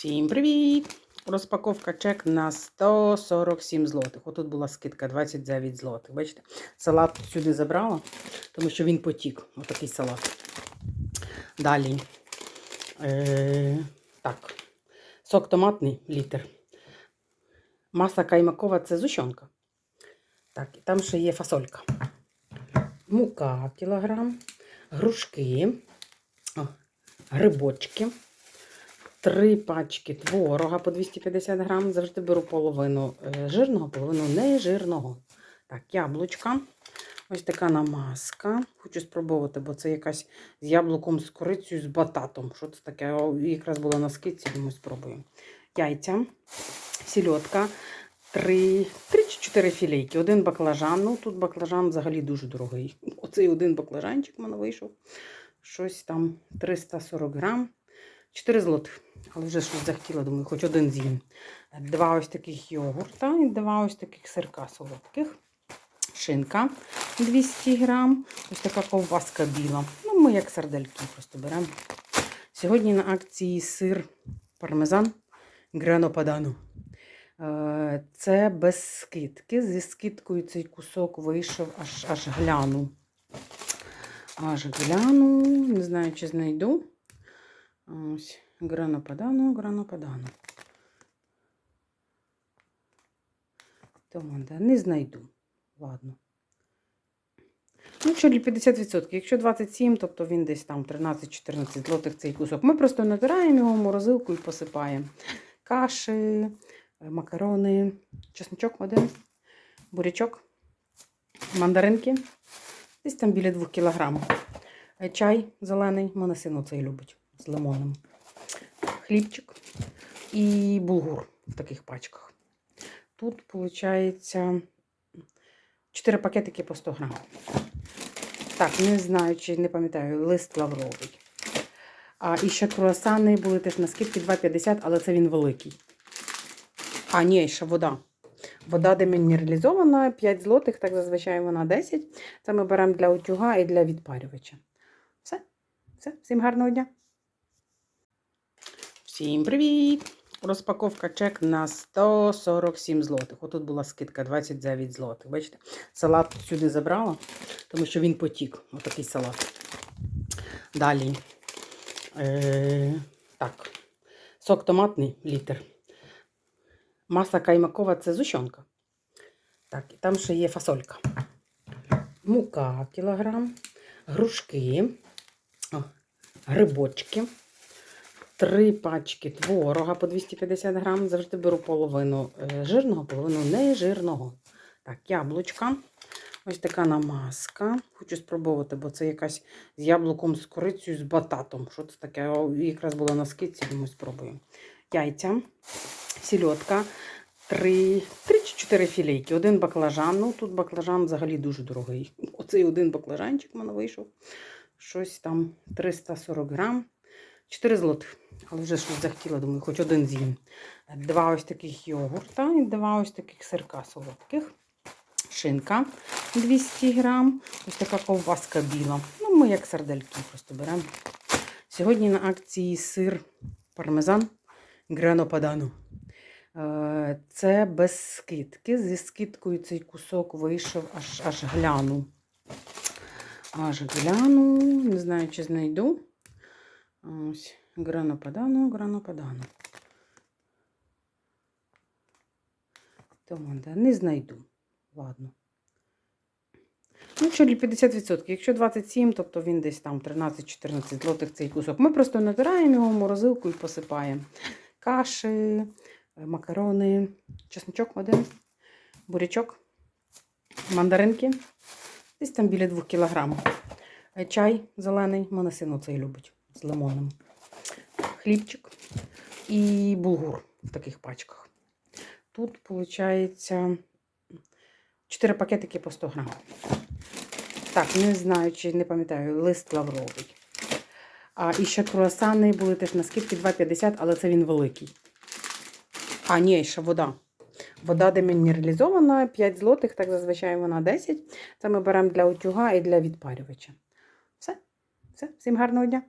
Всім привіт! Розпаковка чек на 147 злотих. Отут була скидка 29 злотих. Бачите, салат сюди забрала, тому що він потік. Отакий салат. Далі. Е, так. Сок томатний літр. Маса каймакова це зущенка. Так, і там ще є фасолька. Мука кілограм, грушки, о, грибочки. Три пачки творога по 250 грам. Завжди беру половину е, жирного, половину нежирного. Так, яблучка. Ось така намазка. Хочу спробувати, бо це якась з яблуком, з корицею, з бататом. Що це таке? Якраз була на скидці, думаю, спробую. Яйця, сільотка, три, три чи чотири філейки. Один баклажан. Ну, тут баклажан взагалі дуже дорогий. Оцей один баклажанчик в мене вийшов. Щось там 340 грам. 4 злотих. Але вже щось захотіла, думаю, хоч один з'їм. Два ось таких йогурта і два ось таких сирка солодких. Шинка 200 грам. Ось така ковбаска біла. Ну, ми як сардельки просто беремо. Сьогодні на акції сир пармезан Грано Падано. Е, Це без скидки. Зі скидкою цей кусок вийшов аж, аж гляну. Аж гляну. Не знаю, чи знайду. Ось, грано падано, грано падано. Тому, да, не знайду. Ладно. Ну, що 50%. Якщо 27, тобто він десь там 13-14 злотих цей кусок. Ми просто натираємо його в морозилку і посипаємо. Каші, е, макарони, чесночок один, бурячок, мандаринки. Десь там біля 2 кг. Чай зелений, мене син оцей любить з лимоном. Хлібчик і булгур в таких пачках. Тут, виходить, 4 пакетики по 100 грам. Так, не знаю, чи не пам'ятаю, лист лавровий. А і ще круасани були теж на скидки 2,50, але це він великий. А, ні, ще вода. Вода демінералізована, 5 злотих, так зазвичай вона 10. Це ми беремо для утюга і для відпарювача. Все. Все. Всім гарного дня. Всім привіт! Розпаковка чек на 147 злотих. Отут була скидка 29 злотих. Бачите, салат сюди забрала, тому що він потік. Отакий салат. Далі. Е, так. Сок томатний літр. Маса каймакова це зущенка. Так, і там ще є фасолька. Мука кілограм, грушки, о, грибочки. Три пачки творога по 250 грам. Завжди беру половину е, жирного, половину нежирного. Так, яблучка. Ось така намазка. Хочу спробувати, бо це якась з яблуком, з корицею, з бататом. Що це таке? Якраз була на скидці, думаю, спробую. Яйця, сільотка, три, три чи чотири філейки. Один баклажан. Ну, тут баклажан взагалі дуже дорогий. Оцей один баклажанчик в мене вийшов. Щось там 340 грам. 4 злотих. Але вже щось захотіла, думаю, хоч один з'їм. Два ось таких йогурта і два ось таких сирка солодких. Шинка 200 грам. Ось така ковбаска біла. Ну, ми як сардельки просто беремо. Сьогодні на акції сир пармезан Грано Падано. Е, Це без скидки. Зі скидкою цей кусок вийшов аж, аж гляну. Аж гляну. Не знаю, чи знайду. Ось, грано падано, грано падано. Тому, да, не знайду. Ладно. Ну, що 50%. Якщо 27, тобто він десь там 13-14 злотих цей кусок. Ми просто натираємо його в морозилку і посипаємо. Каші, е, макарони, чесночок один, бурячок, мандаринки. Десь там біля 2 кг. Чай зелений, мене син оцей любить з лимоном. Хлібчик і булгур в таких пачках. Тут, виходить, 4 пакетики по 100 грам. Так, не знаю, чи не пам'ятаю, лист лавровий. А і ще круасани були теж на скидки 2,50, але це він великий. А, ні, ще вода. Вода демінералізована, 5 злотих, так зазвичай вона 10. Це ми беремо для утюга і для відпарювача. Все. Все. Всім гарного дня!